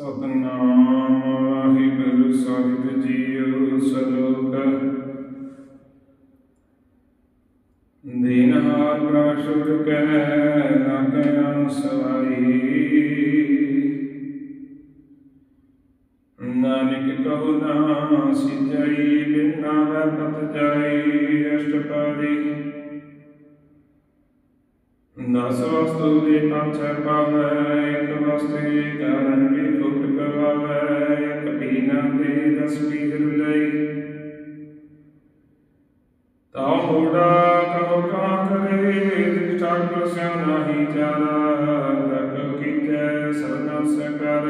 ਸਤਨਾਮ ਵਾਹਿਗੁਰੂ ਸਾਹਿਬ JIO ਸਲੋਕ ਦੀਨ ਹਾਰ ਪ੍ਰਾਸ਼ੁਰ ਕੈ ਨਾ ਕਹਿ ਸਵਾਈ ਨਾਨਕ ਕਹੋ ਨਾ ਸਿਜਈ ਬਿਨਾ ਵੈ ਪਤ ਜਾਈ ਅਸ਼ਟਪਾਦੀ ਦਸ ਵਸਤੂ ਦੇ ਪਾਛੈ ਪਾਵੈ ਇੱਕ ਵਸਤੇ ਕਾਰਨ ਵੀ ਖੁੱਟ ਕਵਾਵੈ ਇੱਕ ਪੀਨਾ ਦੇ ਦਸ ਪੀਰ ਲਈ ਤਾ ਮੋੜਾ ਕਹੋ ਕਾ ਕਰੇ ਦ੍ਰਿਸ਼ਟਾ ਕੋ ਨਾਹੀ ਚਾਰਾ ਤਕ ਕੀਜੈ ਸਰਨਾ ਸਕਰ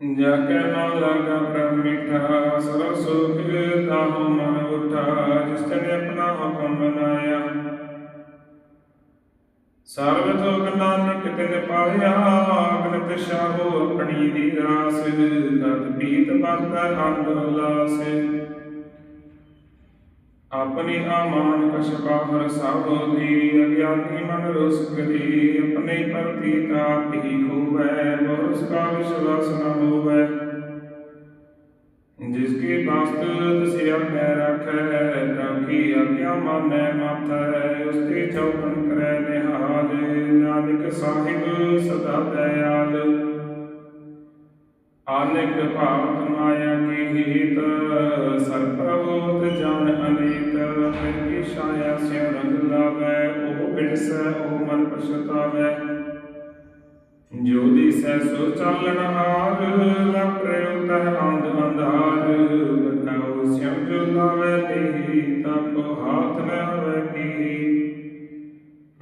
ਜਾ ਕੇ ਮਨ ਲਗਾ ਬ੍ਰਹਮ ਮਿਠਾ ਸਰਬ ਸੁਖ ਸਰਬ ਥੋਕ ਨਾਨਕ ਤਿਨ ਪਾਇਆ ਅਗਨਿਤ ਸ਼ਾਹੋ ਆਪਣੀ ਦੀ ਰਾਸ ਗਤ ਪੀਤ ਵਰਤ ਆਨੰਦ ਉਲਾਸ। ਆਪਣੀ ਆਮਾਨ ਕਛ ਬਾਹਰ ਦੀ ਅਗਿਆਨੀ ਮਨ ਰਸ ਕਰੀ ਆਪਣੇ ਪ੍ਰਤੀ ਤਾਪ ਹੀ ਖੂਬੈ, ਬਰਸ ਕਾ ਵਿਸ਼ਵਾਸ ਨ ਹੋਵੈ। ਜਿਸ ਕੀ ਬਾਸਤ ਦਸਿਆ ਕੈ ਰਖੈ ਤਾਕੀ ਆਗਿਆ ਮਾਨੈ ਮਾਥੈ ਉਸ ਤੇ ਚੌਕਨ ਕਰੈ ਨਿਹਾਲ, ਨਾਨਕ ਸਾਹਿਬ ਸਦਾ ਦਇਆਲ। ਆਨਿਕ ਭਾਵ ਮਾਇਆ ਕੀ ਹੀਤ ਸਰ ਪ੍ਰਭੋਤ ਅਨੀਤ, ਫਿਰ ਕੀ ਛਾਇਆ ਸਿਉ ਰੰਗ ਲਾਵੈ, ਉਹ ਬਿਨਸੈ ਉਹ ਮਨ ਪਛਤਾਵੈ। ਜੋ ਦਿਸੈ ਸੋ ਚਾਲਣ ਹਾਰ ਲਪਰਿਓ ਤਹ ਅੰਧ ਅੰਧਾਰ। ਬਤਾਓ ਸਿਉ ਜੋ ਲਾਵੈ ਨਹੀਂ, ਤਾ ਹਾਥ ਨ ਆਵੈ ਕੀ।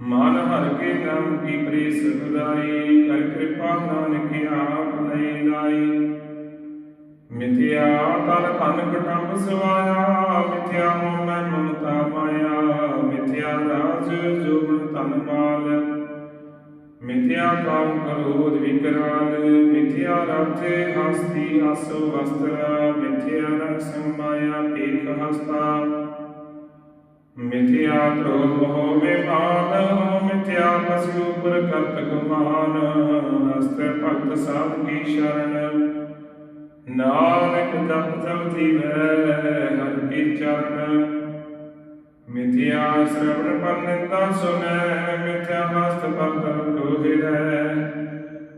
ਮਨ ਹਰ ਕੇ ਨਾਮ ਕੀ ਪ੍ਰੀਸ ਬੁਦਾਈ ਕਰ ਕਿਰਪਾ ਨਾਨਕ ਆਪ ਲਈ ਲਾਈ। ਮਿਥਿਆ ਤਨ ਤਨ ਕਟੰਬ ਸਵਾਇਆ, ਮਿਥਿਆ ਮੋਹ ਮੈਂ ਮਮਤਾ ਮਾਇਆ ਮਿਥਿਆ ਰਾਜ ਜੋਗਨ ਤਨ ਮਾਲ ਮਿਥਿਆ ਕਾਮ ਕ੍ਰੋਧ ਵਿਕਰਾਲ, ਮਿਥਿਆ ਰਥੇ ਹਸਤੀ ਆਸੋ ਵਸਤਰ, ਮਿਥਿਆ ਰੰਗ ਸੰਮਾਇਆ ਪੇਖ ਹਸਤਾ। ਮਿਥਿਆ ਕ੍ਰੋਧ ਮੋਹ ਵਿਮਾਨ ਮਿਥਿਆ ਪਸੂ ਉਪਰ ਕਰਤ ਗੁਮਾਨ ਹਸਤੇ ਭਗਤ ਸਾਧ ਕੀ ਸ਼ਰਨ। ਨਾਨਕ ਜਪ ਜਪ ਜੀਵੈ, ਹਰ ਕੀ ਚਰਨ। ਮਿਥਿਆ ਸ਼ਰਵਣ ਪਰ ਨਿੰਦਾ ਸੁਨੈ ਮਿਥਿਆ ਹਸਤ ਪਰ ਦਰ ਕੋ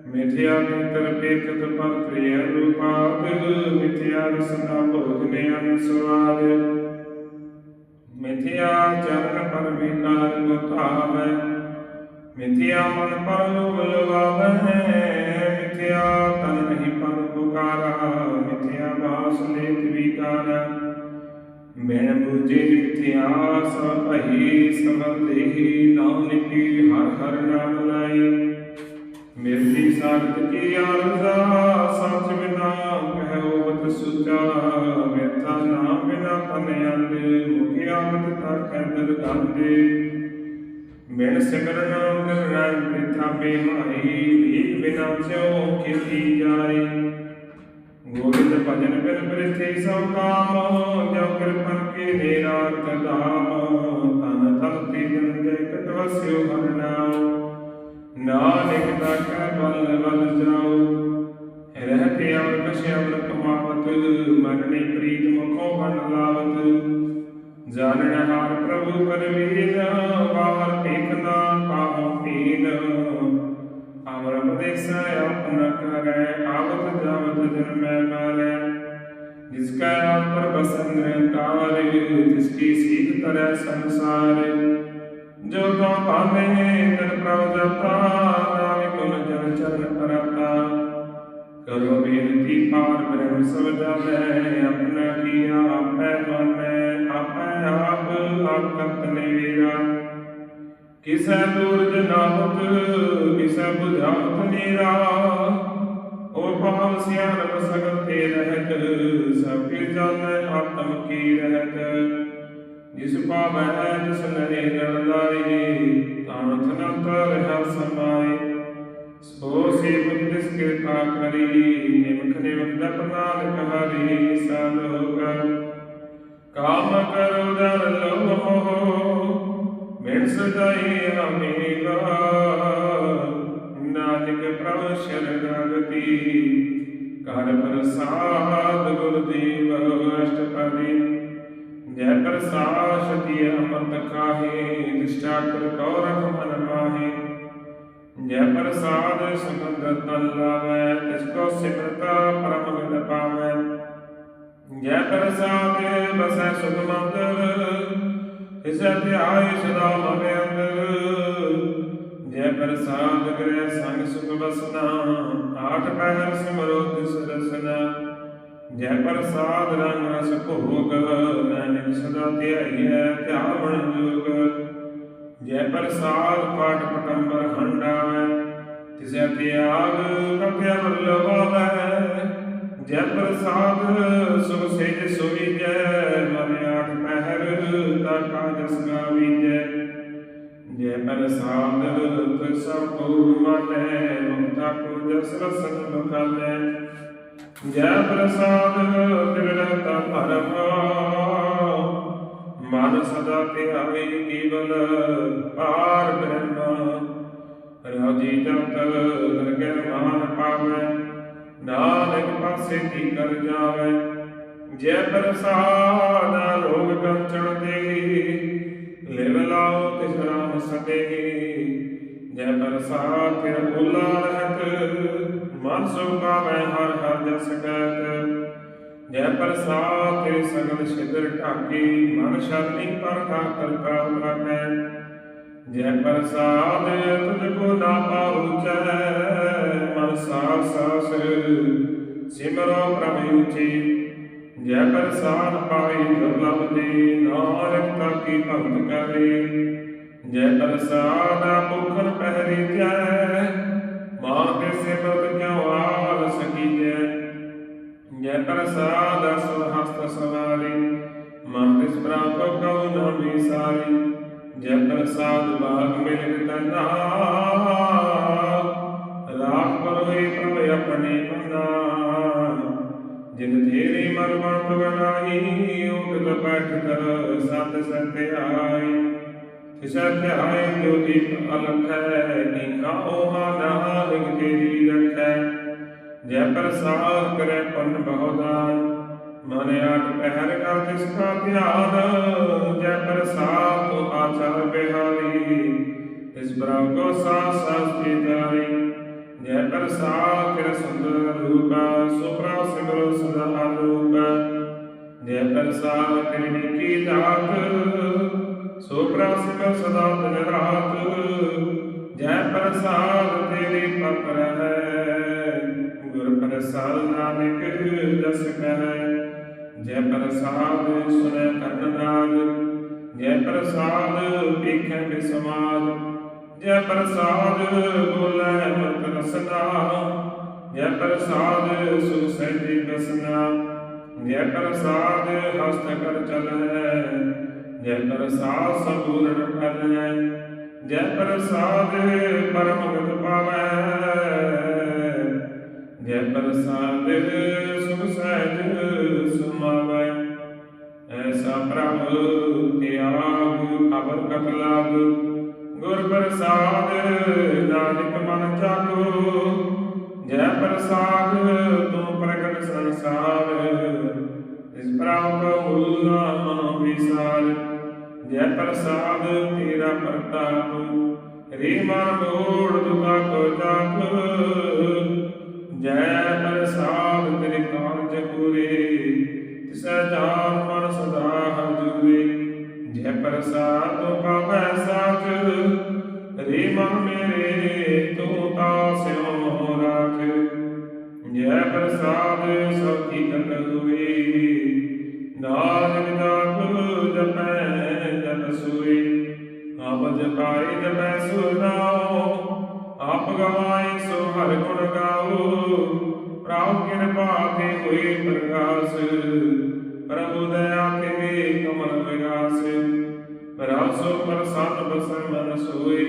ਮਿਥਿਆ ਨੇਤਰ ਪੇਖਤ ਪਰ ਪ੍ਰਿਯ ਰੂਪਾਤ ਮਿਥਿਆ ਰਸਨਾ ਭੋਜਨੇ ਅਨਸਵਾਦ। ਮਿਥਿਆ ਚਰਨ ਪਰ ਵਿਕਾਰ ਕੋ ਮਿਥਿਆ ਮਨ ਪਰ ਲੋਭ ਮਿਥਿਆ ਤਨ ਨਹੀਂ ਪਰ ਪੁਕਾਰਾ, ਮਿਥਿਆ ਬਾਸ ਲੇਤ ਵਿਕਾਰ। ਬਿਨ ਬੁਝੇ ਮਿਥਿਆ ਸਭ ਭਈ ਨਾਨਕੀ, ਹਰ ਹਰ ਨਾਮ ਲਾਈ ਮਿਰਦੀ ਸਾਖਤ ਕੀ ਅਰਜ਼ਾ ਸੱਚ ਬਿਨਾ ਕਹਿਓ ਬਤ ਸੁਚਾ। ਮੇਤਾ ਨਾਮ ਬਿਨਾ ਤਨ ਅੰਡ ਮੁਖਿਆ ਮਤ ਤੱਕ ਅੰਦਰ ਗਾਂਦੇ ਬਿਨ ਸਿਮਰਨ ਕਰਨਾ ਪ੍ਰਿਥਾ ਬਿਹਾਈ ਲੀਕ ਬਿਨਾ ਚੋ ਕੀਤੀ ਜਾਏ। ਗੋਬਿੰਦ ਭਜਨ ਬਿਨ ਪ੍ਰਿਥੀ ਸਭ ਕਾਮ ਜੋ ਕਿਰਪਨ ਕੀ ਨਿਰਾਤ ਧਾਮ। ਤਨ ਤਨ ਤੇ ਜਨ ਜੈ ਕਟਵਸਿਓ ਹਰ ਨਾਮ ਨਾਨਕ ਦਾ ਕੈ ਬਲ ਬਲ ਜਾਓ ਰਹਿਤੇ ਅਵਰ ਕਛੇ ਅਵਰ ਕਮਾਵਤ, ਮਰਨੇ ਪ੍ਰੀਤ ਮੁਖੋਂ ਬਨ ਲਾਵਤ। ਜਾਣਨ ਹਾਰ ਪ੍ਰਭੂ ਪਰਵੀਨ ਬਾਹਰ ਟੇਕਨਾ। ਅਮਰ ਉਪਦੇਸ ਆਪਨ ਕਰੈ ਆਵਤ ਜਾਵਤ ਜਨਮੈ ਮਾਲੈ ਜਿਸ ਕਾ ਅੰਤਰ ਬਸਨ ਨਿਰੰਕਾਰ ਜਿਸ ਕੀ ਸੀਖ ਤਰੈ ਸੰਸਾਰ ਜੋ ਤੋ ਪਾਨੇ ਤਨ ਪ੍ਰਭ ਜਪਤਾ ਨਾਮੇ ਗੁਣ ਜਨ ਚਰਨ ਪਰਤਾ ਕਰੋ ਬੇਨਤੀ ਪਾਰ ਬ੍ਰਹਮ ਸਭ ਜਾਣੈ ਆਪਣਾ ਕੀਆ ਆਪੈ ਮਾਨੈ ਆਪੈ ਆਪ ਆਪ ਕਰਤ ਨੇਰਾ ਕਿਸੈ ਦੂਰਜ ਨਾਹਤ ਕਿਸੈ ਬੁਝਾਵਤ ਨੀਰਾ। ਔਰ ਪਾਵ ਸਿਆਨ ਸਗਲ ਤੇ ਰਹਿਤ, ਸਭ ਕੇ ਜਾਣੈ ਆਤਮ ਕੀ ਰਹਿਤ। ਜਿਸ ਪਾਵੈ ਤਿਸ ਨਰੇ ਜਲ ਲਾਈ ਤਾਨਥ ਨੰਤ ਰਹਾ ਸਮਾਈ ਸੋ ਸੇ ਬੁੱਧਿਸ ਕਿਰਪਾ ਕਰੀ, ਨਿਮਖ ਨਿਮਖ ਦਪ ਨਾਨਕ ਹਰੀ ਸਲੋਕ ਕਾਮ ਕਰੋ, ਦਰ ਲੋਭ ਮੋਹ। ਮਿਣ ਸਜਾਈ ਹਮੇਗਾ ਨਾਨਕ ਨਾਨਕ ਪ੍ਰਭ ਸ਼ਰਨਾਗਤੀ। ਕਰ ਪ੍ਰਸਾਦ ਗੁਰਦੇਵ ਅਸ਼ਟਪਦੀ। ਜੈ ਪ੍ਰਸਾਦ ਸਤੀ ਅਮਰਤ ਖਾਹੇ ਨਿਸ਼ਟਾ ਕਰ ਕੌਰਖ ਮਨ ਮਾਹੇ। ਜੈ ਪ੍ਰਸਾਦ ਸੁਗੰਧ ਤਨ ਲਾਵੈ, ਤਿਸ ਕੋ ਸਿਮਰਤਾ ਪਰਮ ਗਤ ਪਾਵੈ। ਜੈ ਪ੍ਰਸਾਦ ਬਸੈ ਸੁਖ ਮੰਦਰ ਇਸ ਧਿਆਏ ਸਦਾ ਮਨ ਅੰਦਰ ਜੈ ਪ੍ਰਸਾਦ ਗ੍ਰਹਿ ਸੰਗ ਸੁਖ ਬਸਨਾ ਆਠ ਪਹਿਰ ਸਿਮਰੋ ਤਿਸ ਰਸਨਾ ਜੈ ਪ੍ਰਸਾਦ ਰੰਗ ਰਸ ਭੋਗ ਨਾਨਕ ਸਦਾ ਧਿਆਈਐ ਧਿਆਵਣ ਜੋਗ। ਜੈ ਪ੍ਰਸਾਦ ਪਾਠ ਪਟੰਬਰ ਹੰਡਾਵੈ ਤਿਸੈ ਤਿਆਗ ਕਪਿਆ ਬੱਲਵਾਵੈ ਜੈ ਪ੍ਰਸਾਦ, ਸੁਖ ਸੇਜ ਸੋਈ ਜੈ ਮਨ ਆਠ ਪਹਿਰ ਤਾ ਕਾਜ ਸਗਾਵੀਜੈ ਜੈ ਪ੍ਰਸਾਦ ਤੁ ਸਭ ਪੂਰ ਮੁਕਤਾ ਕੋ ਜਸ ਰਸਨ ਬਖਾਨੈ ਜੈ ਪ੍ਰਸਾਦ ਤਿਲ ਰਤਾ ਮਨ ਸਦਾ ਧਿਆਵੇ ਕੇਵਲ, ਪਾਰ ਬ੍ਰਹਮ। ਰਾਜੀ ਜਤ ਦਰਗਹਿ ਮਾਨ ਪਾਵੈ। ਨਾਨਕ ਪਾਸੇ ਕੀ ਕਰ ਜਾਵੈ? ਜੈ ਪ੍ਰਸਾਦ ਲੋਗ ਕੰਚਣ ਦੇ ਲਿਵ ਲਾਓ ਤਿਸ ਰਾਮ ਸਦੇ ਜੈ ਪ੍ਰਸਾਦ ਤੇਰਾ ਉਲਾ ਰਹਿਤ ਮਨ ਸੁਖਾਵੈ ਹਰ ਹਰ ਜਸ ਕਹਿਤ ਜੈ ਪ੍ਰਸਾਦ ਤੇਰੇ ਸਗਲ ਛਿਦਰ ਢਾਕੀ, ਮਨ ਸ਼ਰਨੀ ਪਰਖਾ ਕਰਤਾ ਉਪਰੈ ਜੈ ਪ੍ਰਸਾਦ ਤੁਝ ਕੋ ਨਾ ਪਾਉਚੈ ਮਨ ਸਾਸ ਸਾਸ, ਸਿਮਰੋ ਪ੍ਰਭ ਉਚੀ। ਜੈ ਪ੍ਰਸਾਦ ਪਾਈ ਦੁਰਲਭ ਦੇ ਨਾਨਕ ਤਾਕੀ ਭਗਤ ਕਰੇ। ਜੈ ਪ੍ਰਸਾਦ ਭੁਖਨ ਪਹਿਰੀ ਜੈ ਮਾਂ ਕੇ ਸਿਮਰਤ ਕਿਉ ਆਲ ਸਕੀਜੈ ਜੈ ਪ੍ਰਸਾਦ ਅਸਲ ਸਵਾਰੀ, ਮਨ ਤਿਸ ਪ੍ਰਾਪ ਕਉ ਨ ਵਿਸਾਰੀ ਜੈ ਪ੍ਰਸਾਦ ਬਾਗ ਮਿਲ ਤਨਾ ਰਾਖ ਪਰੋਈ ਪ੍ਰਭ ਆਪਣੇ ਮੰਨਾ ਜਿਨ ਤੇਰੀ ਮਨ ਮਨ ਪਗਨਾਈ ਉਗਤ ਬੈਠ ਕਰ ਸਤ ਸਤਿ ਆਈ ਜੋ ਦੀਪ ਅਲਖੈ ਨੀਕਾ ਓਹਾ ਨਾਨਕ ਤੇਰੀ ਰਖੈ। ਜੈ ਪ੍ਰਸਾਦ ਕਰੇ ਪੰਨ ਬਹੁਦਾਨ। ਮਨ ਆਟ ਪਹਿਰ ਕਰ ਤਿਸ ਕਾ ਧਿਆਨ। ਜੈ ਪ੍ਰਸਾਦ ਤੋ ਆਚਾਰ ਬਿਹਾਰੀ, ਇਸ ਬ੍ਰਹਮ ਕੋ ਸਾਸ ਸਾਸ ਕੀ ਜਾਰੀ ਜੈ ਪ੍ਰਸਾਦ ਤੇਰਾ ਸੁੰਦਰ ਰੂਪ, ਸੁਪਰਾ ਸਿਮਰੋ ਸਦਾ ਆਲੋਕ ਜੈ ਪ੍ਰਸਾਦ ਤੇਰੀ ਨਿੱਕੀ ਦਾਤ, ਸੁਪਰਾ ਸਿਮਰ ਸਦਾ ਦਿਨ ਰਾਤ ਜੈ ਪ੍ਰਸਾਦ ਤੇਰੀ ਪਤ ਹੈ, ਗੁਰ ਪ੍ਰਸਾਦ ਨਾਨਕ ਜਸ ਕਹੈ, ਜੈ ਪ੍ਰਸਾਦ ਜੈ ਪ੍ਰਸਾਦ ਵੇਖੈ ਬਿਸਮਾਦ, ਜੈ ਪ੍ਰਸਾਦ ਬੋਲੇ ਮਤ ਰਸਨਾ ਜੈ ਪ੍ਰਸਾਦ ਸੁਖ ਸਹਿਜੀ ਬਸਨਾ ਜੈ ਪ੍ਰਸਾਦ ਹਸਤ ਕਰ ਚਲੈ, ਜੈ ਪ੍ਰਸਾਦ ਸਬੂਰਨ ਕਰੈ ਜੈ ਪ੍ਰਸਾਦ ਪਰਮ ਗਤ ਪਾਵੈ, ਜੈ ਪ੍ਰਸਾਦ ਸੁਖ ਸਹਿਜ ਸਮਾਵੈ, ਐਸਾ ਪ੍ਰਭ ਤਿਆਗ ਅਵਰ ਕਤ ਲਾਗ ਗੁਰ ਪ੍ਰਸਾਦ, ਨਾਨਕ ਮਨ ਜਾਗੋ ਜੈ ਪ੍ਰਸਾਦ, ਤੂੰ ਪ੍ਰਗਟ ਸੰਸਾਰ। ਇਸ ਪ੍ਰਭ ਕੋ ਮਨ ਵਿਸਾਰ। ਜੈ ਪ੍ਰਸਾਦ, ਤੇਰਾ ਪ੍ਰਤਾਪ। ਰੇ ਮਨ ਮੋੜ ਦੁਖਾ ਕੋ ਜਾਪ ਜੈ ਪ੍ਰਸਾਦ, ਤੇਰੇ ਕਾਰਜ ਪੂਰੇ। ਤਿਸੈ ਜਾਨ ਮਨ ਸਦਾ ਹਜੂਰੇ ਜੈ ਪ੍ਰਸਾਦ ਪਾਵੈ ਸਾਚ ਰੇ ਮਨ ਮੇਰੇ ਤੂੰ ਤਾ ਰਾਖ। ਜੈ ਪ੍ਰਸਾਦ ਸਭ ਕੀ ਗਤ ਹੋਏ, ਨਾਨਕ ਜਪ ਜਪੈ ਜਪ ਸੋਏ। ਆਪ ਜਪਾਈ ਜਪੈ ਸੁਨਾਓ ਆਪ ਗਵਾਏ ਸੋ ਹਰ ਗੁਣ ਗਾਓ ਪ੍ਰਭ ਕਿਰਪਾ ਤੇ ਹੋਏ ਪ੍ਰਕਾਸ਼ ਬਸੈ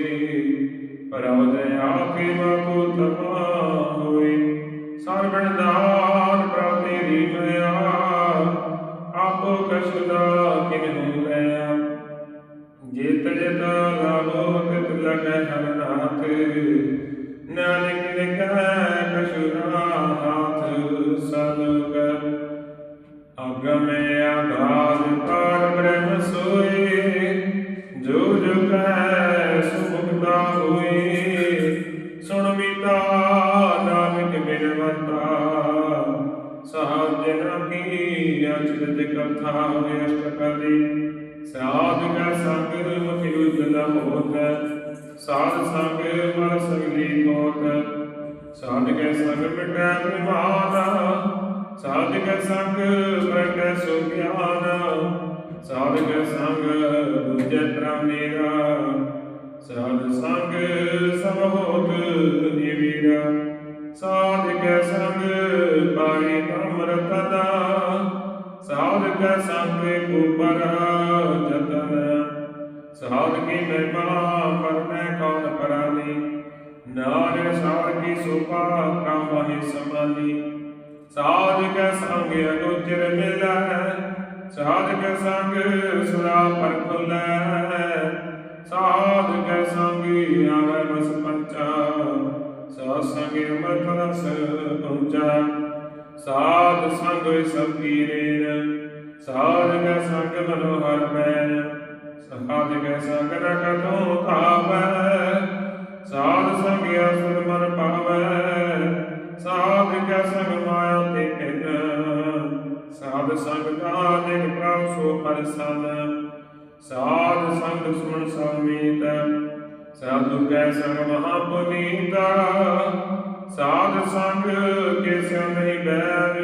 ਬੁਝੈ ਪ੍ਰਮ ਮੇਰਾ, ਸਾਧ ਸੰਗ ਸਭ ਹੋਤ ਨਿਵੀਰਾ ਸਾਧ ਕੇ ਸੰਗ ਪਾਈ ਅੰਮ੍ਰਿਤ ਦਾ ਸਾਧ ਕੇ ਸੰਗ ਉਪਰ ਜਤਨ। ਸਾਧ ਕੀ ਮਹਿਮਾ ਪਰਮੈ ਕੌਣ ਪਰਾਨੀ? ਨਾਨਕ ਸਾਧ ਕੀ ਸੋਭਾ ਕਾਮਹਿ ਸਮਾਨੀ ਸਾਧ ਕੇ ਸੰਗ ਅਗੋਚਰ ਮਿਲੈ ਸਾਧ ਕੇ ਸੰਗ ਸੁਰਾ ਪਰਖੁਲੈ ਸਾਧ ਕੇ ਸੰਗ ਆਵੈ ਬਸ ਪੰਚਾ। ਸਾਧ ਸੰਗ ਅਮਰਤ ਰਸ ਪਹੁੰਚਾ। ਸਾਧ ਸੰਗ ਸਭ ਕੀਰੇਨ ਸਾਧ ਕੇ ਸੰਗ ਮਨੋਹਰ ਮੈਂ ਸਾਧ ਕੇ ਸੰਗ ਰਖਤੋ ਤਾਵੈ ਸਾਧ ਸੰਗ ਅਸੁਰ ਮਨ ਪਾਵੈ। ਸਾਧ ਕੇ ਸੰਗ ਮਾਇਆ ਤੇ ਸੰਗ ਨਾਨਕ ਪ੍ਰਭ ਸੋ ਪਰਸਨ ਸਾਧ ਸੰਗ ਸੁਣ ਸਮੀਤ। ਸਾਧੂ ਕੈ ਸੰਗ ਮਹਾ ਪੁਨੀਤਾ ਸਾਧ ਸੰਗ ਕੇ ਸਿਉ ਬੈਰ।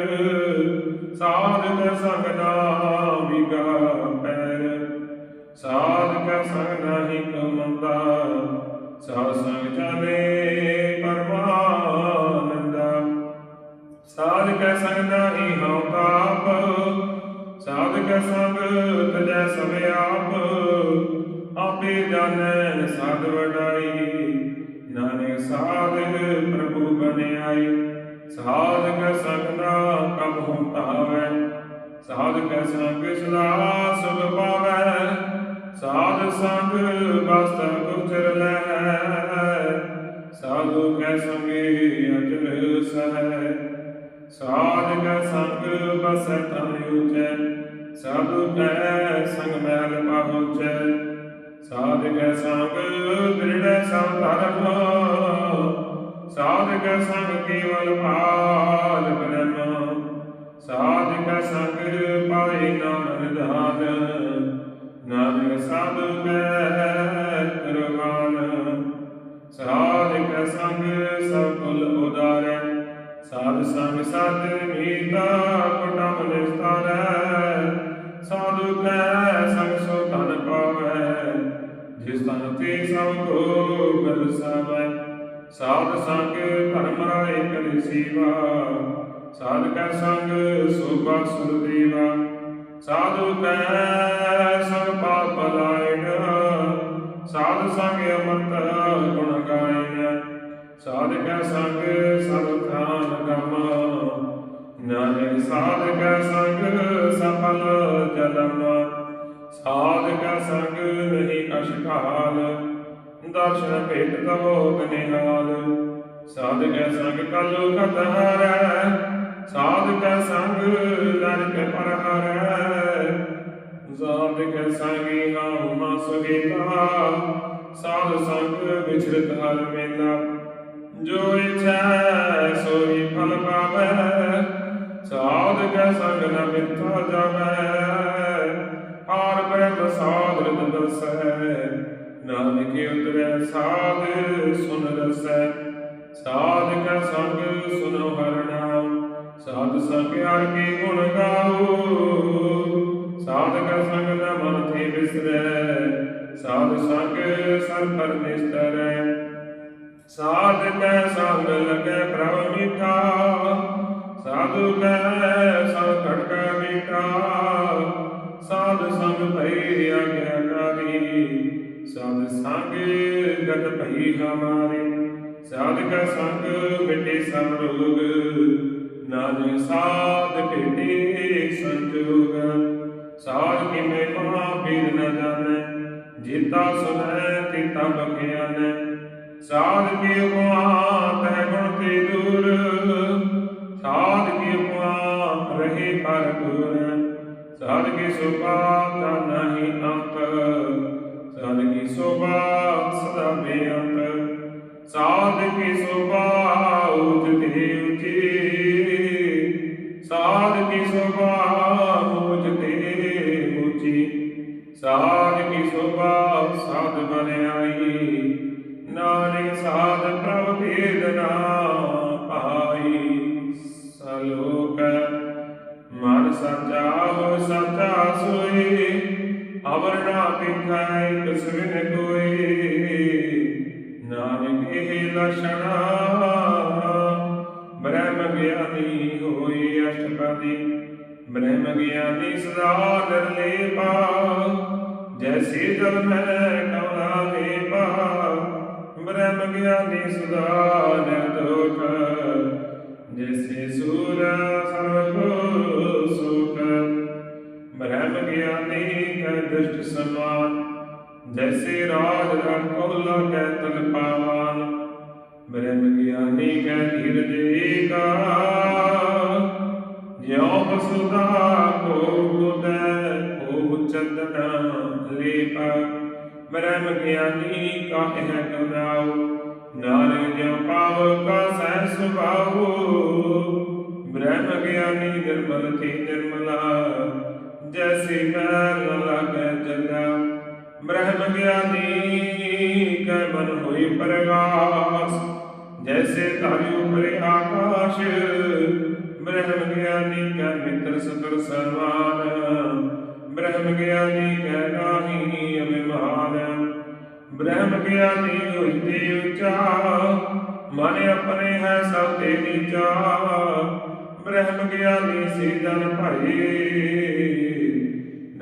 ਸਾਧ ਕੈ ਸੰਗ ਨਾਮ ਵਿਗਾ ਪੈਰ। ਸਾਧ ਕੈ ਸੰਗ ਸਾਧ ਕੈ ਸੰਗ ਕੇਵਲ ਭਾਲ ਬ੍ਰਹਮ ਸਾਧ ਕੈ ਸੰਗ ਪਾਏ ਨਾਮ ਨਿਧਾਨ ਨਾਨਕ ਸਾਧੂ ਕੈ ਕਰਵਾਨ ਸਾਧ ਕੈ ਸੰਗ ਸਭ ਕੁਲ ਉਦਾਰੈ, ਸਾਧ ਸੰਗ ਸਾਧ ਮੀਤਾ ਕੁਟਮ ਨਿਸਤਾਰੈ, ਸਾਧੂ ਕੈ ਸੰਗ ਸੋ ਧਨ ਪਾਵੈ, ਜਿਸ ਤਨ ਤੇ ਸਭ ਕੋ ਮਿਲ ਸਵੈ। ਸਾਧ ਸੰਗ ਧਰਮ ਰਾਏ ਸੇਵਾ। ਸਾਧ ਕੈ ਸੰਗ ਸੋਭਾ ਸੁਰਦੇਵਾ। ਸਾਧੂ ਕੈ ਸੰਗ ਪਾਪ ਲਾਇਨ ਸਾਧ ਸੰਗ ਅਮਰਤ ਗੁਣ ਗਾਇਨ ਸਾਧ ਕੈ ਸੰਗ ਸਭ ਥਾਨ ਗਮ ਨਾਨਕ ਸਾਧ ਕੈ ਸੰਗ ਸਫਲ ਜਲਮ ਸਾਧ ਕੈ ਸੰਗ ਨਹੀਂ ਕਛ ਕਾਲ ਦਰਸ਼ਨ ਭੇਟ ਤਵੋ ਨਿਹਾਲ ਸਾਧ ਕੈ ਸੰਗ ਕਲੁ ਖਤ ਹਰੈ ਸਾਧ ਕੈ ਸੰਗ ਨਰਕ ਪਰ ਹਰੈ ਸਾਧ ਕੈ ਸੰਗੀ ਨਾਮ ਮਾ ਸੁਗੀਤਾ ਸਾਧ ਸੰਗ ਵਿਚਰਤ ਹਰ ਮੇਲਾ। ਜੋ ਇਛੈ ਸੋਈ ਫਲ ਪਾਵੈ, ਸਾਧ ਕੈ ਸੰਗ ਨ ਮਿੱਥਾ ਜਾਵੈ। ਆਰ ਬ੍ਰਹਮ ਸਾਧ ਰਿਤ ਦਸੈ, ਨਾਨਕ ਉਤਰੈ ਸਾਧ ਸੁਨ ਰਸੈ। ਸਾਧ ਕੈ ਸੰਗ ਸੁਨੋ ਹਰ ਨਾਮ, ਸਾਧ ਸੰਗ ਹਰ ਕੀ ਗੁਣ ਗਾਓ। ਸਾਧ ਕੈ ਸੰਗ ਨ ਮਨ ਤੇ ਵਿਸਰੈ ਸਾਧ ਸੰਗ ਸਰ ਪਰ ਨਿਸਤਰੈ। ਸਾਧ ਕੈ ਸੰਗ ਲਗੈ ਪ੍ਰਭ ਮੀਠਾ, ਸਾਧੂ ਕੈ ਸੰਗ ਖੜਕੈ ਮੀਠਾ। ਸਾਧ ਸੰਗ ਭਈ ਆਗਿਆਕਾਰੀ ਸਾਧ ਸੰਗ ਗਤ ਭਈ ਹਮਾਰੇ। ਸਾਧ ਕੈ ਸੰਗ ਮਿਟੇ ਸਭ ਰੋਗ ਨਾਨਕ ਸਾਧ ਭੇਟੇ ਸੰਜੋਗ। ਸਾਧ ਕੀ ਮਹਿਮਾ ਬੀਰ ਨ ਜਾਣੈ, ਜੀਤਾ ਸੁਨੈ ਤੀਤਾ ਬਖਿਆਨੈ ਸਾਧ ਕੀ ਉਪਮਾ ਤੈ ਗੁਣ ਤੇ ਦੂਰ, ਸਾਧ ਕੀ ਉਪਮਾ ਰਹੇ ਪਰ ਦੂਰ। ਸਾਧ ਕੀ ਸੋਭਾ ਤਾ ਨਹੀਂ ਅੰਤ ਸਾਧ ਕੀ ਸੋਭਾ ਸਦਾ ਬੇਅੰਤ। ਸਾਧ ਕੀ ਸੁਭਾਉ ਜਿਤੇ ਉਚੇ ਸਮਾਨ ਜੈਸੇ ਰਾਜ ਰੰਗੋ ਲਾਗੈ ਤਨ ਪਾਵਾਨ ਬ੍ਰਹਮ ਗਿਆਨੀ ਕੈ ਧੀਰਜ ਏਕਾ ਜਿਉ ਬਸੁਦਾ ਕੋ ਗੁਦੈ ਕੋ ਚੰਦਨ ਲੇਪ। ਬ੍ਰਹਮ ਗਿਆਨੀ ਕਾਹੈ ਕਨਾਉ ਨਾਨਕ ਜਿਉ ਪਾਵ ਕਾ ਸਹਿ ਸੁਭਾਉ। ਬ੍ਰਹਮ ਗਿਆਨੀ ਨਿਰਮਲ ਤੇ ਨਿਰਮਲਾ, ਜੈਸੇ ਮੈਲ ਨ ਲਾਗੈ ਬ੍ਰਹਮ ਗਿਆਨੀ ਕੈ ਮਨ ਹੋਈ ਪ੍ਰਗਾਸ, ਜੈਸੇ ਤਾਰੀ ਉਪਰੇ ਆਕਾਸ਼, ਬ੍ਰਹਮ ਗਿਆਨੀ ਕੈ ਮਿੱਤਰ ਸਤਰ ਸਰਵਾਨ, ਬ੍ਰਹਮ ਗਿਆਨੀ ਕੈ ਨਾਹੀ ਅਭਿਮਾਨ ਬ੍ਰਹਮ ਗਿਆਨੀ ਹੋਈ ਤੇ ਉਚਾ, ਮਨ ਆਪਣੇ ਹੈ ਸਭ ਤੇ ਨੀਚਾ, ਬ੍ਰਹਮ ਗਿਆਨੀ ਸੀਦਨ ਭਾਈ।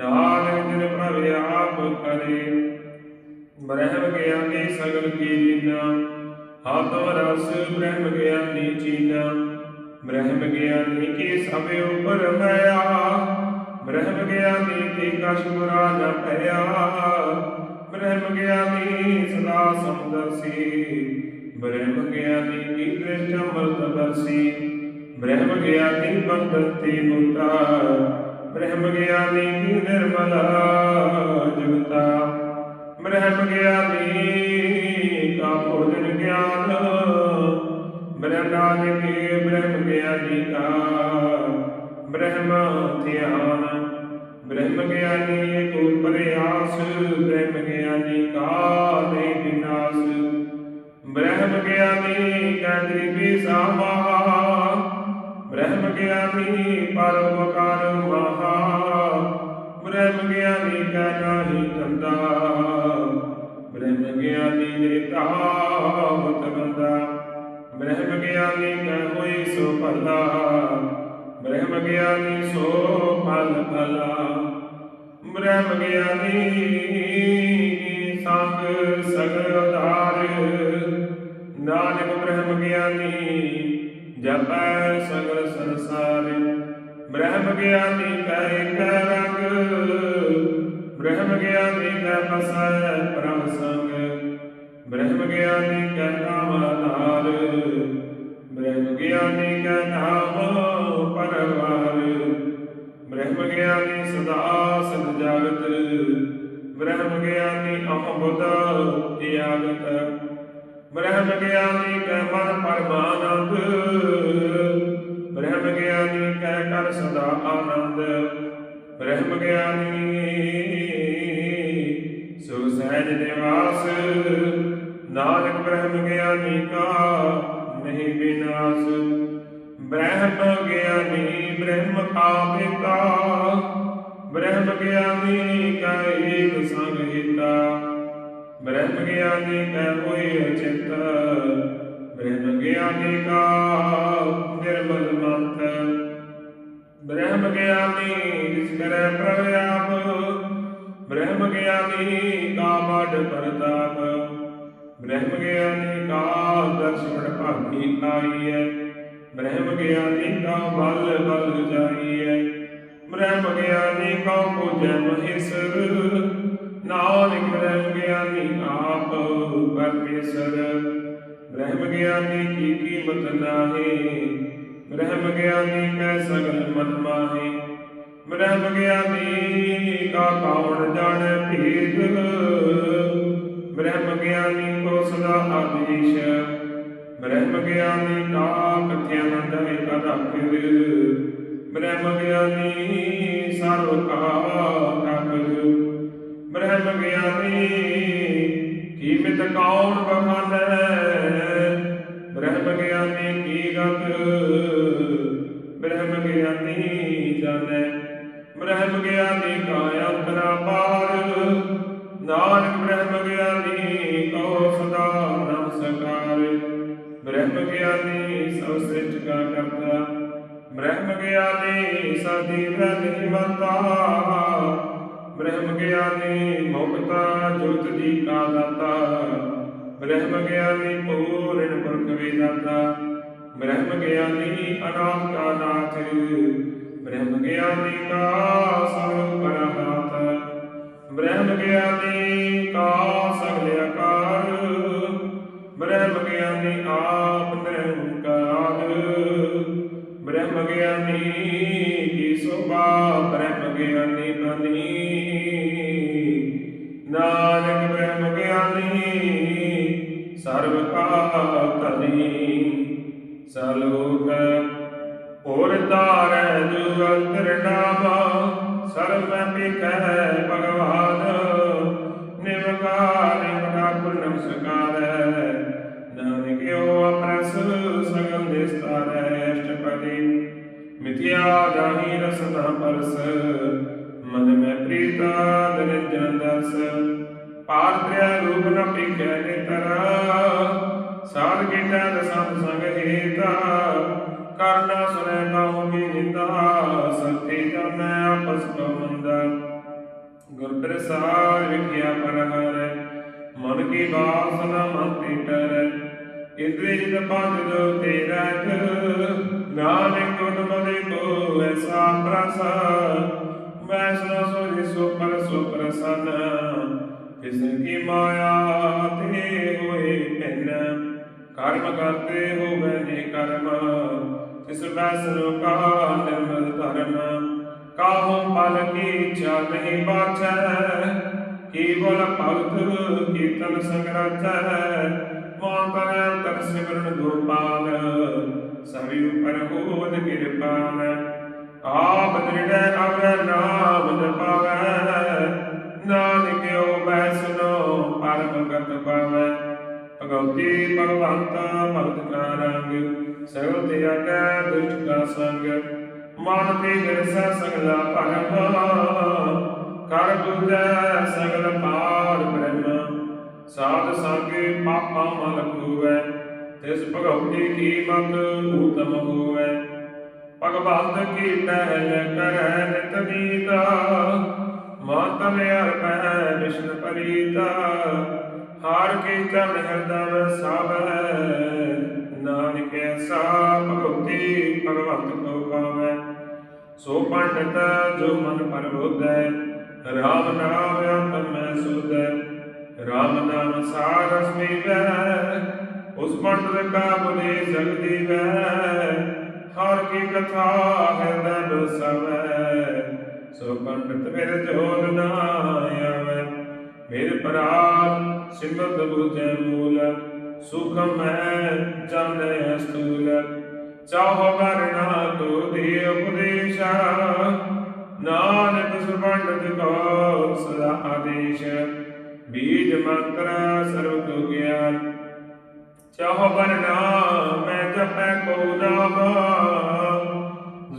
ਨਾਨਕ ਜਿਨ ਪ੍ਰਭ ਆਪ ਕਰੇ। ਬ੍ਰਹਮ ਗਿਆਨੀ ਸਗਲ ਕੀ ਲੀਨਾ ਆਤਮ ਰਸ ਬ੍ਰਹਮ ਗਿਆਨੀ ਚੀਨਾ। ਬ੍ਰਹਮ ਗਿਆਨੀ ਕੀ ਸਭ ਉਪਰ ਮਿਆ ਬ੍ਰਹਮ ਗਿਆਨੀ ਕੀ ਕਛ ਬੁਰਾ ਨ ਭਇਆ। ਬ੍ਰਹਮ ਗਿਆਨੀ ਸਦਾ ਸਮਦਰਸੀ ਬ੍ਰਹਮ ਗਿਆਨੀ ਕੀ ਦ੍ਰਿਸ਼ਟ ਅਮਰਤ ਦਰਸੀ ਬ੍ਰਹਮ ਗਿਆਨੀ ਬੰਦੰਤੀ ਮੁਕਤਾ ਬ੍ਰਹਮ ਗਿਆਨੀ ਕੀ ਨਿਰਮਲਾ ਜਗਤਾ। ਬ੍ਰਹਮ ਗਿਆਨੀ ਕਾ ਭੋਜਨ ਗਿਆਨ। ਬ੍ਰਹਮ ਨਾਨਕ ਬ੍ਰਹਮ ਗਿਆਨੀ ਕਾ। ਬ੍ਰਹਮ ਧਿਆਨ। ਬ੍ਰਹਮ ਗਿਆਨੀ ਏਕ ਪ੍ਰਯਾਸ। ਬ੍ਰਹਮ ਗਿਆਨੀ ਕਾ ਨੇ ਵਿਨਾਸ਼। ਬ੍ਰਹਮ ਗਿਆਨੀ ਕਾ ਤ੍ਰਿਪੀ ਸਾਮਾ। ਬ੍ਰਹਮ ਗਿਆਨੀ ਬ੍ਰਹਮ ਗਿਆਨੀ ਕੈ ਨਾਮ ਆਧਾਰ ਬ੍ਰਹਮ ਗਿਆਨੀ ਕੈ ਨਾਮ ਪਰਵਾਰ। ਬ੍ਰਹਮ ਗਿਆਨੀ ਸਦਾ ਸਦ ਜਾਗਤ। ਬ੍ਰਹਮ ਗਿਆਨੀ ਅਹਬੁਦ ਤਿਆਗਤ। ਬ੍ਰਹਮ ਗਿਆਨੀ ਕੈ ਮਨ ਪਰਮਾਨੰਦ। ਬ੍ਰਹਮ ਗਿਆਨੀ ਕੈ ਕਰ ਸਦਾ ਆਨੰਦ। ਬ੍ਰਹਮ ਗਿਆਨੀ ਬ੍ਰਹਮ ਗਿਆਨੀ, ਜਿਸ ਕਰੈ ਪ੍ਰਭ ਬ੍ਰਹਮ ਗਿਆਨੀ ਕਾ ਬੜ ਪ੍ਰਤਾਪ। ਬ੍ਰਹਮ ਗਿਆਨੀ ਕਾ ਦਰਸ਼ਨ ਭਾਗੀ ਆਈਐ ਬ੍ਰਹਮ ਗਿਆਨੀ ਕਾ ਬਲ ਬਲ ਜਾਈਐ। ਬ੍ਰਹਮ ਗਿਆਨੀ ਕਾ ਪੂਜੈ ਮਹੇਸ਼ਰ। ਨਾਨਕ ਬ੍ਰਹਮ ਗਿਆਨੀ ਆਪ ਪਰਮੇਸ਼ਰ। ਬ੍ਰਹਮ ਗਿਆਨੀ ਕੀ ਕੀਮਤ ਨਾਹੀ ਬ੍ਰਹਮ ਗਿਆਨੀ ਕੈ ਸਗਲ ਮਨ ਮਾਹੀ। ਬ੍ਰਹਮ ਗਿਆਨੀ ਕਾ ਕੌਣ ਜਾਣੈ ਭੇਦ? ਬ੍ਰਹਮ ਗਿਆਨੀ ਕੋ ਸਦਾ ਆਦੇਸ਼। ਬ੍ਰਹਮ ਗਿਆਨੀ ਕਾ ਕਥਿਆ ਨ ਜਾਏ ਕਦਾ ਬ੍ਰਹਮ ਗਿਆਨੀ ਸਰਵ ਕਾ ਕਾਕਰ? ਬ੍ਰਹਮ ਗਿਆਨੀ ਕੀਮਤ ਕੌਣ ਬਖਾਨੈ? ਬ੍ਰਹਮ ਗਿਆਨੀ ਕੀ ਗਤ? ਨਹੀਂ ਜਾਣੈ ਬ੍ਰਹਮ ਗਿਆਨੀ ਕਾ ਅੰਤਰਾ ਪਾਰ। ਨਾਨਕ ਬ੍ਰਹਮ ਗਿਆਨੀ ਕਉ ਸਦਾ ਨਮਸਕਾਰ ਬ੍ਰਹਮ ਗਿਆਨੀ ਸਭ ਸ੍ਰਿਸ਼ਟ ਕਾ ਕਰਤਾ। ਬ੍ਰਹਮ ਗਿਆਨੀ ਸਾਦੀ ਰਹਿ ਮਤਾ ਬ੍ਰਹਮ ਗਿਆਨੀ ਮੁਕਤਾ ਜੋਤ ਦੀ ਕਾ ਦਾਤਾ। ਬ੍ਰਹਮ ਗਿਆਨੀ ਪੂਰਨ ਪੁਰਖ ਵੇਦਾਤਾ ਬ੍ਰਹਮ ਗਿਆਨੀ ਅਨਾਥ ਕਾ ਨਾਥ ਬ੍ਰਹਮ ਗਿਆਨੀ ਕਾ ਸਰਵ ਪਰਮਾਤ ਬ੍ਰਹਮ ਗਿਆਨੀ ਜਾਣੈ ਆਪਸ ਕੋ ਮੰਦਾ ਗੁਰ ਮਨ ਕੀ ਬਾਸਨਾ ਮਨ ਤੇ ਟਰੈ ਇੰਦਰੀ ਜਿਤ ਪੰਜ ਜੋ ਤੇਰਾ ਨਾਨਕ ਗੁਣ ਮਦੇ ਕੋ ਐਸਾ ਪ੍ਰਸਾ ਵੈਸਨਾ ਸੋ ਪਰ ਸੋ ਪ੍ਰਸੰਨ ਕਿਸ ਕੀ ਮਾਇਆ ਤੇ ਹੋਏ ਭਿੰਨ। ਕਰਮ ਕਰਤੇ ਹੋਵੇ ਨੇ ਕਰਮ। ਤਿਸ ਵੈਸਨੋ ਕਾ ਨਿਰਮਲ ਧਰਮ। ਕਾਹੂ ਪਲ ਕੀ ਇੱਛਾ ਬਾਛੈ ਕੀ ਭਗਤ ਕੀਰਤਨ ਸੰਗ ਰਾਜੈ ਮੋਨ ਕਰੇ ਸਿਮਰਨ ਗੋਪਾਲ। ਸਭੀ ਉਪਰ ਹੋਵਦ ਕਿਰਪਾਨ ਆਪ ਦ੍ਰਿੜੈ ਅਵਰ ਨਾਮ ਜਪਾਵੈ। ਨਾਨਕਿਓ ਬੈਸਨੋ ਪਰਮ ਗਤ ਪਾਵੈ। ਭਗਵਤੀ ਭਗਵੰਤਾ ਭਗਤ ਕਾ ਰੰਗ ਸਗਲ ਤੇ ਦੁਸ਼ਟ ਕਾ ਸੰਗ। ਮਨ ਤੇ ਗਰਸਾ ਸਗਲਾ ਭਰਮ, ਕਰ ਬੁਝੈ ਸਗਲ ਪਾਰ ਬ੍ਰਹਮ। ਸਾਧ ਸੰਗੇ ਪਾਪਾ ਮਨ ਕੂਵੈ, ਤਿਸ ਭਗਵਤੀ ਕੀ ਮਤ ਊਤਮ ਹੋਵੈ। ਭਗਵੰਤ ਕੀ ਪਹਿਲ ਕਰੈ ਨਿਤ ਨੀਤਾ ਮਾਤ ਮੇ ਅਰਪੈ ਵਿਸ਼ਨ ਪਰੀਤਾ। ਹਾਰ ਕੀ ਚਰਨ ਹਿਰਦਾ ਵਸਾਵੈ ਨਾਨਕ ਐਸਾ ਭਗਵਤੀ ਭਗਵੰਤ ਕੋ ਪਾਵੈ। ਸੋ ਪੰਡਤ ਜੋ ਮਨ ਪਰਬੋਧੈ ਰਾਮ ਨਾਮ ਅੰਤ ਮੈਂ ਸੁਧੈ। ਰਾਮ ਨਾਮ ਸਾਰ ਰਸ ਪੀਵੈ, ਉਸ ਪੰਡਤ ਕਾ ਬੁਲੇ ਜਗਦੀ ਵੈ ਹਰ ਕੀ ਕਥਾ ਹਿਰਦੈ ਬਸਵੈ ਸੋ ਪੰਡਤ ਮੇਰੇ ਜੋਨ ਨਾ ਆਵੈ, ਮੇਰੇ ਪਰਾਤ ਸਿਮਰਤ ਬੁਝੈ ਮੂਲ। ਸੁਖ ਮੈਂ ਜਾਣੈ ਅਸਤੂਲ। ਚਾਹੋ ਵਰਨਾ ਕੋ ਦੇ ਉਪਦੇਸ਼ਾ। ਨਾਨਕ ਸੁਪੰਡਤ ਕੋ ਸਦਾ ਆਦੇਸ਼। ਬੀਜ ਮੰਤਰ ਸਰਵ ਕੋ ਗਿਆਨ ਚਾਹੋ ਵਰਨਾ ਮੈਂ ਜਪੈ ਕੋ ਨਾਮ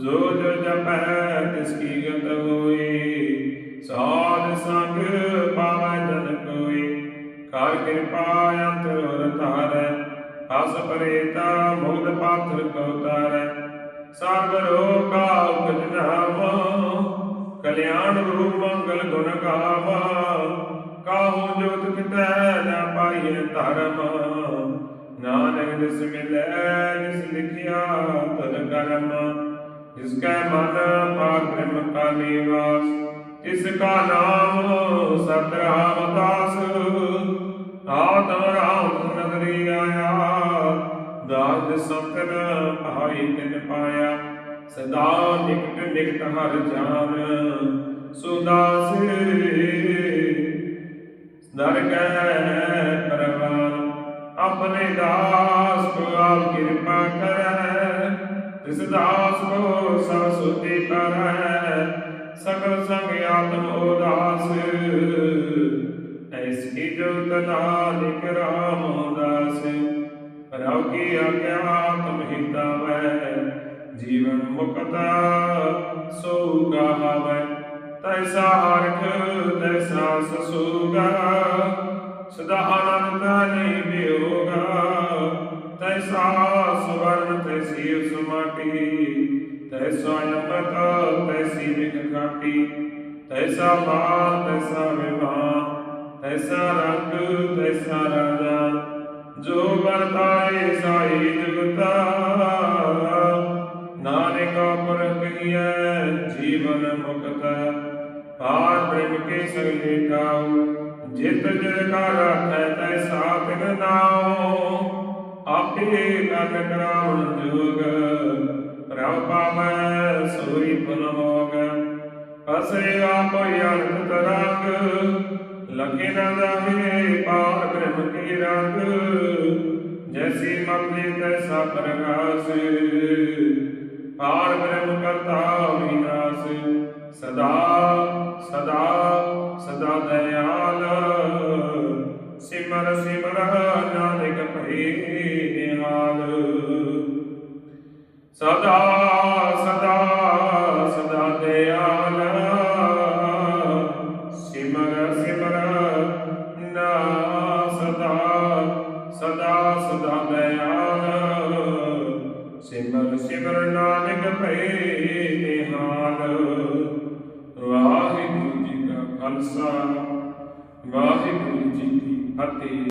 ਜੋ ਜੋ ਜਪੈ ਤਿਸ ਕੀ ਗਤ ਹੋਈ ਸਾਧ ਸੰਗ ਪਾਵੈ ਜਨ ਕੋਈ ਕਰ ਕਿਰਪਾ ਅੰਤਰ ਧਾਰੈ। ਹਸ ਪਰੇਤਾ ਮੁਗਧ ਪਾਤਰ ਕੋ ਤਾਰੈ। ਸਭ ਰੋਗਾ ਉਪਜ ਨਾਮ ਕਲਿਆਣ ਰੂਪ ਮੰਗਲ ਗੁਣ ਗਾਵਾ। ਕਾਹੂ ਜੋਤ ਕਿਤੈ ਨਾ ਪਾਈਏ ਧਰਮ, ਨਾਨਕ ਜਿਸ ਮਿਲੈ ਜਿਸ ਲਿਖਿਆ ਤਦ ਕਰਮ। ਜਿਸ ਕੈ ਮਨ ਪਾਰ ਬ੍ਰਹਮ ਕਾ ਨਿਵਾਸ ਇਸ ਕਾ ਨਾਮ ਸਤਰਾਮ ਦਾਸ ਆਤਮ ਰਾਮ ਨਗਰੀ ਆਇਆ ਦਾਸ ਸੰਤਨ ਭਾਈ ਤਿਨ ਪਾਇਆ, ਸਦਾ ਨਿਕਟ ਨਿਕਟ ਹਰ ਜਾਨ ਸੁਦਾਸ ਦਰ ਕੈ ਪਰਵਾਨ, ਆਪਣੇ ਦਾਸ ਕੋ ਆਪ ਕਿਰਪਾ ਕਰੈ ਤਿਸ ਦਾਸ ਕੋ ਸਭ ਸੁਤੀ ਕਰੈ ਸਗਲ ਸੰਗ ਆਤਮ ਉਦਾਸ ਐਸੀ ਜੋਤ ਨਾਨਕ ਰਾਮ ਦਾਸ ਰਉ ਕੀ ਆਗਿਆ, ਤੁਮ ਹਿਤਾਵੈ ਜੀਵਨ ਮੁਕਤਾ ਸੋ ਗਾਵੈ। ਤੈਸਾ ਹਰਖ, ਤੈਸਾ ਸਸੂਗਾ, ਸਦਾ ਆਨੰਦ ਨਹੀਂ ਬਿਯੋਗਾ ਤੈਸਾ ਸਵਰਨ ਤੈਸੀ ਉਸ ਤੈਸਾ ਅੰਮ੍ਰਿਤ, ਤੈਸੀ ਵਿਖ ਖਾਟੀ। ਤੈਸਾ ਮਾਨ ਤੈਸਾ ਵਿਮਾਨ ਤੈਸਾ ਰੰਗ, ਤੈਸਾ ਰਾਜਾ। ਜੋ ਵਰਤਾਏ ਸਾਈ ਜੁਗਤਾ। ਨਾਨਕ ਪਰ ਕਹੀਐ, ਜੀਵਨ ਮੁਕਤ। ਪਾਰ ਬ੍ਰਹਮ ਕੇ ਸਗਲੇ ਕਾਉ ਜਿਤ ਜਰ ਕਾ ਰਾਖੈ ਤੈਸਾ ਤਿਨ ਨਾਉ। ਆਪੇ ਕਰਨ ਕਰਾਉਣ ਜੋਗ, ਪ੍ਰਭ ਪਾਵੈ ਸੋਈ ਫਲ ਹੋਗ ਅਸੇ ਆਪ ਅਨੰਤ ਤਰੰਗ ਲਖੇ ਨ ਜਾਵੇ ਪਾਰ ਬ੍ਰਹਮ ਕੀ ਰੰਗ, ਜੈਸੀ ਮਰਜ਼ੀ ਤੈਸਾ ਪ੍ਰਗਾਸ ਪਾਰ ਬ੍ਰਹਮ ਕਰਤਾ ਵਿਨਾਸ਼ ਸਦਾ ਸਦਾ ਸਦਾ ਦਇਆਲ। ਸਿਮਰ ਸਿਮਰ ਨਾਨਕ ਭਈ ਨਿਹਾਲ। ਸਦਾ ਸਦਾ ਸਦਾ ਦਇਆਲ।